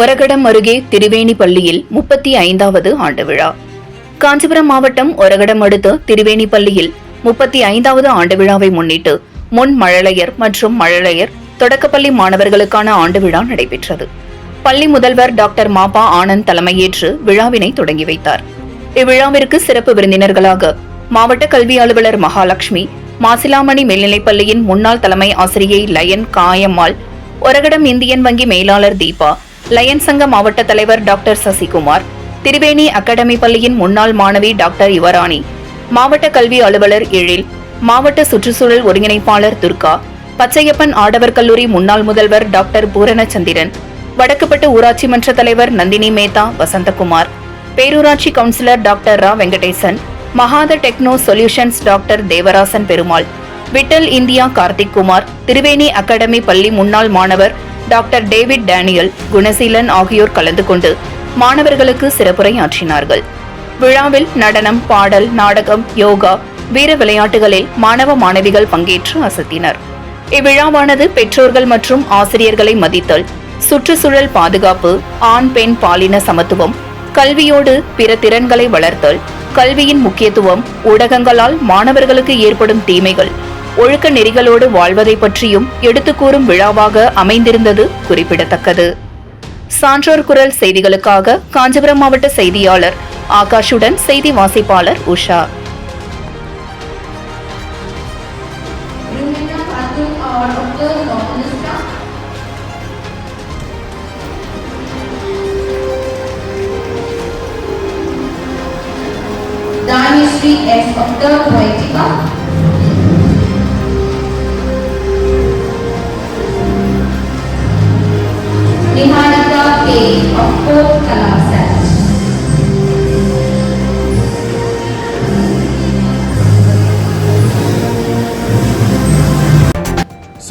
ஒரகடம் அருகே திரிவேணி பள்ளியில் முப்பத்தி ஐந்தாவது ஆண்டு விழா. காஞ்சிபுரம் மாவட்டம் ஒரகடம் அடுத்த திரிவேணி பள்ளியில் முப்பத்தி ஐந்தாவது ஆண்டு விழாவை முன்னிட்டு முன் மழலையர் மற்றும் மழலையர் தொடக்கப்பள்ளி மாணவர்களுக்கான ஆண்டு விழா நடைபெற்றது. பள்ளி முதல்வர் டாக்டர் மாபா ஆனந்த் தலைமையேற்று விழாவினை தொடங்கி வைத்தார். இவ்விழாவிற்கு சிறப்பு விருந்தினர்களாக மாவட்ட கல்வி அலுவலர் மகாலட்சுமி மாசிலாமணி மேல்நிலைப்பள்ளியின் முன்னாள் தலைமை ஆசிரியை லயன் காயம்மாள் ஒரகடம் இந்தியன் வங்கி மேலாளர் தீபா லயன் சங்க மாவட்ட தலைவர் டாக்டர் சசிகுமார் திரிவேணி அகாடமி பள்ளியின் முன்னாள் மாணவி டாக்டர் யுவராணி மாவட்ட கல்வி அலுவலர் எழில் மாவட்ட சுற்றுச்சூழல் ஒருங்கிணைப்பாளர் துர்கா பச்சையப்பன் ஆடவர் கல்லூரி முன்னாள் முதல்வர் டாக்டர் பூரணச்சந்திரன் வடக்குப்பட்டு ஊராட்சி மன்ற தலைவர் நந்தினி மேத்தா வசந்தகுமார் பேரூராட்சி councillor doctor Ra Venkatesan மகாத techno solutions doctor Devarasan Perumal Vittal India Karthik Kumar Thiruveni academy பள்ளி முன்னாள் மாணவர் டாக்டர் டேவிட் டேனியல் குணசீலன் ஆகியோர் கலந்து கொண்டு மாணவர்களுக்கு சிறப்புரையாற்றினார்கள். விழாவில் நடனம் பாடல் நாடகம் யோகா வீர விளையாட்டுகளில் மாணவ மாணவிகள் பங்கேற்று அசத்தினர். இவ்விழாவானது பெற்றோர்கள் மற்றும் ஆசிரியர்களை மதித்தல் சுற்றுச்சூழல் பாதுகாப்பு ஆண் பெண் பாலின சமத்துவம் கல்வியோடு பிற திறன்களை வளர்த்தல் கல்வியின் முக்கியத்துவம் ஊடகங்களால் மாணவர்களுக்கு ஏற்படும் தீமைகள் ஒழுக்க நெறிகளோடு வாழ்வதை பற்றியும் எடுத்துக்கூறும் விழாவாக அமைந்திருந்தது குறிப்பிடத்தக்கது சான்றோர் குரல் செய்திகளுக்காக காஞ்சிபுரம் மாவட்ட செய்தியாளர் ஆகாஷுடன் செய்தி வாசிப்பாளர் Usha Bring it up unto Poetica.